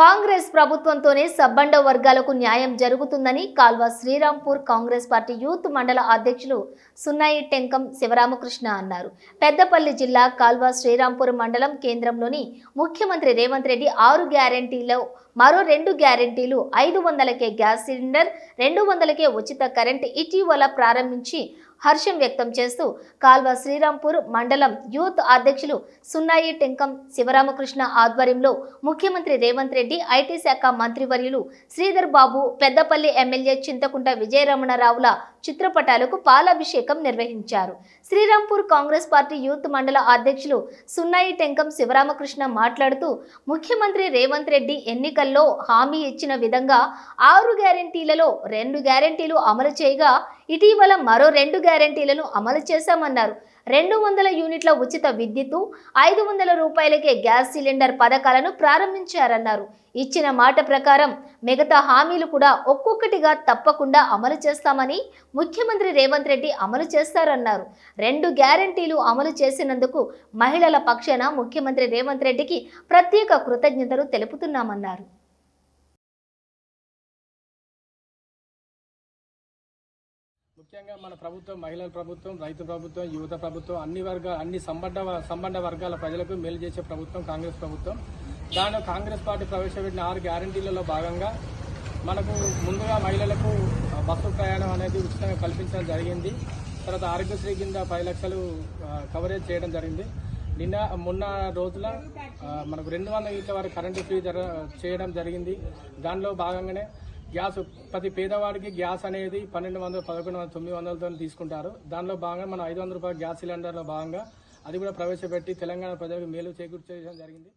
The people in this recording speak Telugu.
కాంగ్రెస్ ప్రభుత్వంతోనే సబ్బండ వర్గాలకు న్యాయం జరుగుతుందని కాల్వ శ్రీరాంపూర్ కాంగ్రెస్ పార్టీ యూత్ మండల అధ్యక్షులు సున్నాయి టెంకం శివరామకృష్ణ అన్నారు. పెద్దపల్లి జిల్లా కాల్వ శ్రీరాంపూర్ మండలం కేంద్రంలోని ముఖ్యమంత్రి రేవంత్ రెడ్డి ఆరు గ్యారంటీలో మరో రెండు గ్యారంటీలు ఐదు వందలకే గ్యాస్ సిలిండర్ రెండు వందలకే ఉచిత కరెంట్ ఇటీవల ప్రారంభించి హర్షం వ్యక్తం చేస్తూ కాల్వ శ్రీరాంపూర్ మండలం యూత్ అధ్యక్షులు సున్నాయి టెంకం శివరామకృష్ణ ఆధ్వర్యంలో ముఖ్యమంత్రి రేవంత్ రెడ్డి ఐటీ శాఖ మంత్రివర్యులు శ్రీధర్ బాబు పెద్దపల్లి ఎమ్మెల్యే చింతకుంట విజయరమణరావుల చిత్రపటాలకు పాలాభిషేకం నిర్వహించారు. శ్రీరాంపూర్ కాంగ్రెస్ పార్టీ యూత్ మండల అధ్యక్షులు సున్నాయి టెంకం శివరామకృష్ణ మాట్లాడుతూ ముఖ్యమంత్రి రేవంత్ రెడ్డి ఎన్నికల్లో హామీ ఇచ్చిన విధంగా ఆరు గ్యారంటీలలో రెండు గ్యారంటీలు అమలు చేయగా ఇటీవల మరో రెండు గ్యారంటీలను అమలు చేశామన్నారు. రెండు వందల యూనిట్ల ఉచిత విద్యుత్తు ఐదు వందల రూపాయలకే గ్యాస్ సిలిండర్ పథకాలను ప్రారంభించారన్నారు. ఇచ్చిన మాట ప్రకారం మిగతా హామీలు కూడా ఒక్కొక్కటిగా తప్పకుండా అమలు చేస్తామని ముఖ్యమంత్రి రేవంత్ రెడ్డి అమలు చేస్తారన్నారు. రెండు గ్యారంటీలు అమలు చేసినందుకు మహిళల పక్షాన ముఖ్యమంత్రి రేవంత్ రెడ్డికి ప్రత్యేక కృతజ్ఞతలు తెలుపుతున్నామన్నారు. ముఖ్యంగా మన ప్రభుత్వం మహిళల ప్రభుత్వం రైతు ప్రభుత్వం యువత ప్రభుత్వం అన్ని వర్గాల అన్ని సంబంధ సంబంధ వర్గాల ప్రజలకు మేలు చేసే ప్రభుత్వం కాంగ్రెస్ ప్రభుత్వం. దానిలో కాంగ్రెస్ పార్టీ ప్రవేశపెట్టిన ఆరు గ్యారంటీలలో భాగంగా మనకు ముందుగా మహిళలకు బస్సు ప్రయాణం అనేది ఉచితంగా కల్పించడం జరిగింది. తర్వాత ఆరోగ్యశ్రీ కింద పది లక్షలు కవరేజ్ చేయడం జరిగింది. నిన్న మొన్న రోజుల మనకు రెండు వందల యూనిట్ల వరకు కరెంటు ఫ్రీ జర చేయడం జరిగింది. దానిలో భాగంగానే గ్యాస్ ప్రతి పేదవాడికి గ్యాస్ అనేది పన్నెండు వందలు పదకొండు వందలు తొమ్మిది వందలతో తీసుకుంటారు. దానిలో భాగంగా మనం ఐదు వందల రూపాయల గ్యాస్ సిలిండర్లో భాగంగా అది కూడా ప్రవేశపెట్టి తెలంగాణ ప్రజలకు మేలు చేకూర్చడం జరిగింది.